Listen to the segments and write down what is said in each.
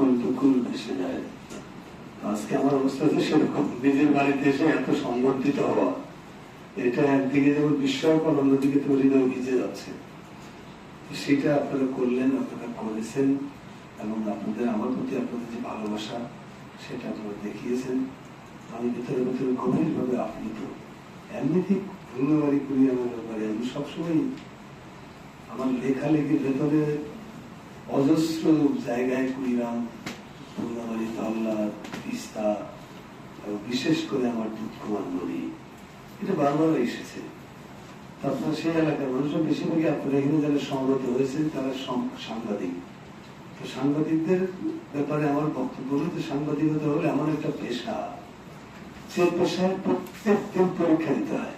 কুল টুকুল ভেসে যায়। আজকে আমার অবস্থা হচ্ছে সেরকম। নিজের বাড়িতে এসে এত সংবর্ধিত হওয়া, এটা একদিকে যেমন বিস্ময়কর, অন্যদিকে তো হৃদয় ভিজে যাচ্ছে। সেটা আপনারা করলেন, আপনারা করেছেন, এবং আপনাদের আমার প্রতি আপনাদের যে ভালোবাসা, সেটা আপনারা দেখিয়েছেন। আমি ভিতরে ভিতরে গভীরভাবে আপ্লুত। এমনিতেই ধন্যবাদী করি আমার ব্যাপারে। আমি সবসময় আমার লেখালেখির ভেতরে অজস্র জায়গায় কুড়িরাম পূর্ণবাড়ি তাল্লা তিস্তা বিশেষ করে আমার দুধকুমার নদী। এটা বারবার এসেছে। তারপর সেই এলাকার মানুষরা বেশিরভাগই আপনার এখানে যারা সংগত হয়েছেন, তারা সাংবাদিক। তো সাংবাদিকদের ব্যাপারে আমার বক্তব্য হলো যে সাংবাদিকতা হলো এমন একটা পেশা, যে পেশায় প্রত্যেক দিন পরীক্ষা দিতে হয়।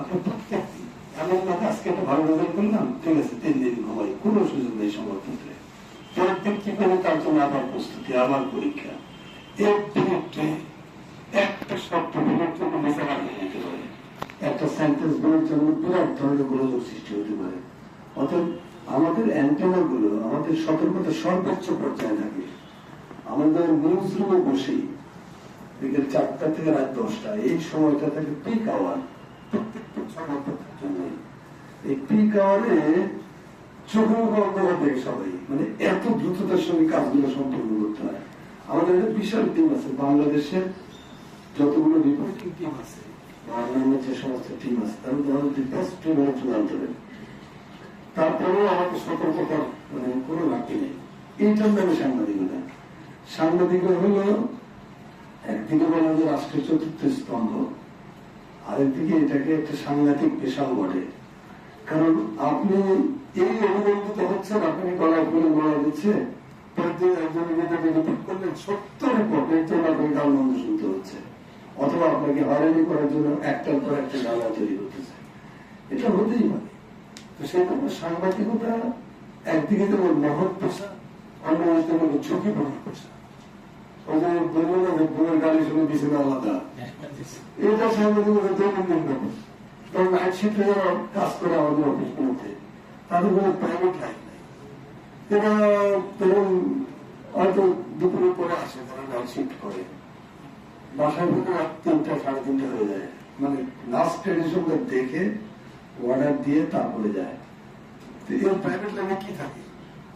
আপনি প্রত্যেক দিন আজকে ভালো করলাম, ঠিক আছে, তিন দিন ঘুমাই সুযোগ নেই পরের দিন কি তার জন্য আবার প্রস্তুতি, আবার পরীক্ষা? আমাদের সতর্কতা সর্বোচ্চ পর্যায়ে থাকে। আমাদের নিউজ বসেই বিকেল চারটা থেকে রাত দশটা, এই সময়টা থাকে পিক আওয়ার এই সবাই মানে এত দ্রুততার সঙ্গে কাজগুলো সম্পন্ন করতে হয়। আমাদের একটা বিশাল টিম আছে, বাংলাদেশের যতগুলো যে সমস্ত টিম আছে তারপরেও আমাকে সতর্কতা মানে কোনো লাভি নেই। এইটার নামে সাংবাদিকতা সাংবাদিকতা হলো, একদিকে বলা যে রাষ্ট্রের চতুর্থ স্তম্ভ, আরেকদিকে এটাকে একটা সাংঘাতিক পেশাও বটে। কারণ আপনি এই অনুবন্ধিত হচ্ছেন আপনি গলা ফুলে গলা দিচ্ছে প্রত্যেক একজন নেতাকে রিপিট করলেন সত্য রিপোর্ট আপনাকে গাল শুনতে হচ্ছে। অথবা আপনাকে হয়রানি করার জন্য একটার পর একটা গালা তৈরি করতেছে। এটা হতেই পারে। তো সেই জন্য সাংবাদিকতা একদিকে যেমন মহৎ পেশা অন্যদিকে যেমন ঝুঁকিপূর্ণ পেশা। না যে গালি শুনে আলাদা। এটা সাংবাদিকতা দৈনন্দিন ব্যাপার। নাইট যারা কাজ করে আমাদের অফিসগুলোতে তাদের কোনো প্রাইভেট লাইফ নেই। এরা ধরুন হয়তো দুপুরে পরে আসে তারা নাইট শিফট করে। বাসায় ঢুকে রাত তিনটা, সাড়ে তিনটা হয়ে যায়। মানে লাস্ট এডিশনটা দেখে অর্ডার দিয়ে তারপরে যায়। তো এর প্রাইভেট লাইফে কি থাকে?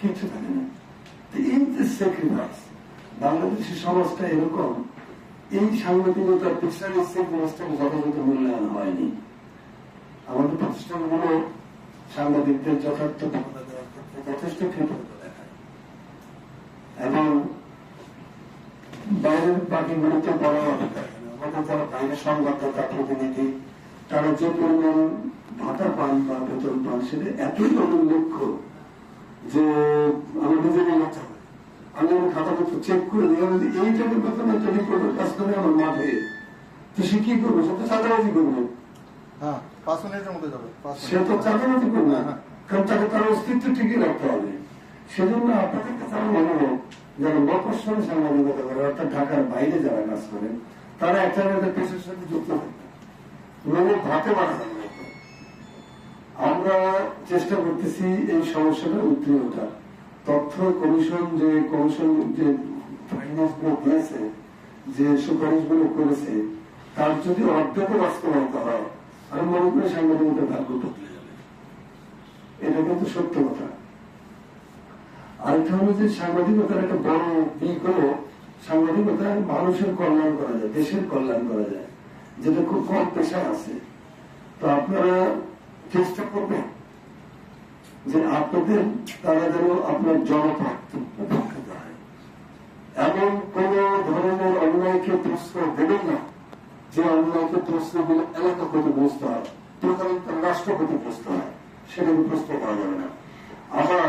কিছু থাকে না। তো এই যে স্যাক্রিফাইস বাংলাদেশের সমাজটা এরকম, এই সাংবাদিকতার পেশার স্যাক্রিফাইসটাকে যথাযথ মূল্যায়ন হয়নি। আমাদের প্রতিষ্ঠানগুলো সাংবাদিকদের যথার্থ দেওয়ার ক্ষেত্রে যথেষ্ট এবং বাইরের পার্টিগুলোতে বড় অধিকার আমাদের যারা বাইরের সংবাদদাতা, প্রতিনিধি, তারা যে পরিমাণ ভাতা পান বা বেতন পান, সেটা এতই অনুল্লেখ্য যে আমি নিজেকে লজ্জা করি। আমি আমার খাতাপত্র চেক করে দিই আমি এই টাকার বেতন একটা রিপোর্টের কাজ করে আমার মাঠে, তো সে কি করবে? সে তো চাঁদাবাজি করবে। হ্যাঁ পাঁচ মিনিটের মধ্যে যাবে সে তো চাঁদাবাজি করবে। না কারণ তাকে তার অস্তিত্ব ঠিকই রাখতে হবে। সেজন্য আপনাদের কাছে আমার অনুরোধ যারা মফস্বল সাংবাদিকতা করে অর্থাৎ ঢাকার বাইরে যারা কাজ করেন তারা একটা না একটা পেশার সাথে যুক্ত থাকবে। ভাতে বাড়ানো আমরা চেষ্টা করতেছি এই সমস্যাটা উত্তরে ওঠা তথ্য কমিশন যে কমিশন যে ফাইন্যান্সগুলো দিয়েছে যে সুপারিশগুলো করেছে তার যদি অর্ধেক বাস্তবায়িত হয় আমি মনে করি সাংবাদিকতার ভাগ্য বদলে যাবে এটা কিন্তু সত্য কথা। আরেকটা হলো যে সাংবাদিকতার একটা বড় দিক হলো সাংবাদিকতায় মানুষের কল্যাণ করা যায়, দেশের কল্যাণ করা যায়, যেটা খুব কম পেশায় আছে। তো আপনারা চেষ্টা করবেন যে আপনাদের, তারা যেন আপনার জনপথ উপকৃত হয়। এমন কোন ধরনের অন্যায়কে প্রশ্রয় দেবেন না। যে অন্যায়কে প্রশ্ন দিলে এলাকা বুঝতে হয় প্রধানত রাষ্ট্র বুঝতে হয়, সেটাকে প্রশ্ন করা যাবে না। আবার